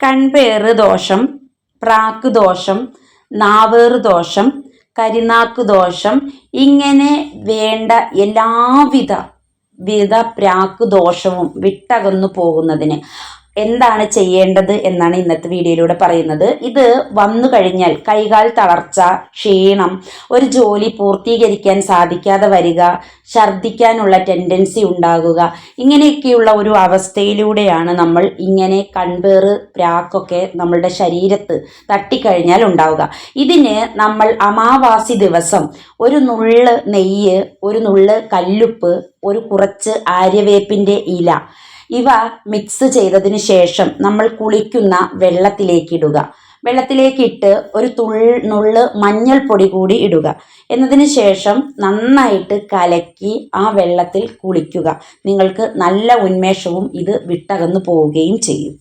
കൺപേറ് ദോഷം പ്രാക്ക് ദോഷം നാവേറ് ദോഷം കരിനാക്ക് ദോഷം ഇങ്ങനെ വേണ്ട എല്ലാവിധ വിധ പ്രാക്ക് ദോഷവും വിട്ടകന്നു പോകുന്നതിന്. എന്താണ് ചെയ്യേണ്ടത് എന്നാണ് ഇന്നത്തെ വീഡിയോയിലൂടെ പറയുന്നത്. ഇത് വന്നു കഴിഞ്ഞാൽ കൈകാൽ തളർച്ച ക്ഷീണം ഒരു ജോലി പൂർത്തീകരിക്കാൻ സാധിക്കാതെ വരിക ഛർദ്ദിക്കാനുള്ള ടെൻഡൻസി ഉണ്ടാകുക ഇങ്ങനെയൊക്കെയുള്ള ഒരു അവസ്ഥയിലൂടെയാണ് നമ്മൾ ഇങ്ങനെ കൺപേറ് പ്രാക്കൊക്കെ നമ്മളുടെ ശരീരത്ത് തട്ടിക്കഴിഞ്ഞാൽ ഉണ്ടാവുക. ഇതിന് നമ്മൾ അമാവാസി ദിവസം ഒരു നുള്ള് നെയ്യ് ഒരു നുള്ള് കല്ലുപ്പ് ഒരു കുറച്ച് ആര്യവേപ്പിന്റെ ഇല ഇവ മിക്സ് ചെയ്തതിന് ശേഷം നമ്മൾ കുളിക്കുന്ന വെള്ളത്തിലേക്ക് ഇടുക. വെള്ളത്തിലേക്ക് ഇട്ട് ഒരു തുൾ നുള്ള് മഞ്ഞൾപ്പൊടി കൂടി ഇടുക. എന്നതിന് ശേഷം നന്നായിട്ട് കലക്കി ആ വെള്ളത്തിൽ കുളിക്കുക. നിങ്ങൾക്ക് നല്ല ഉന്മേഷവും ഇത് വിട്ടകന്നു പോവുകയും ചെയ്യും.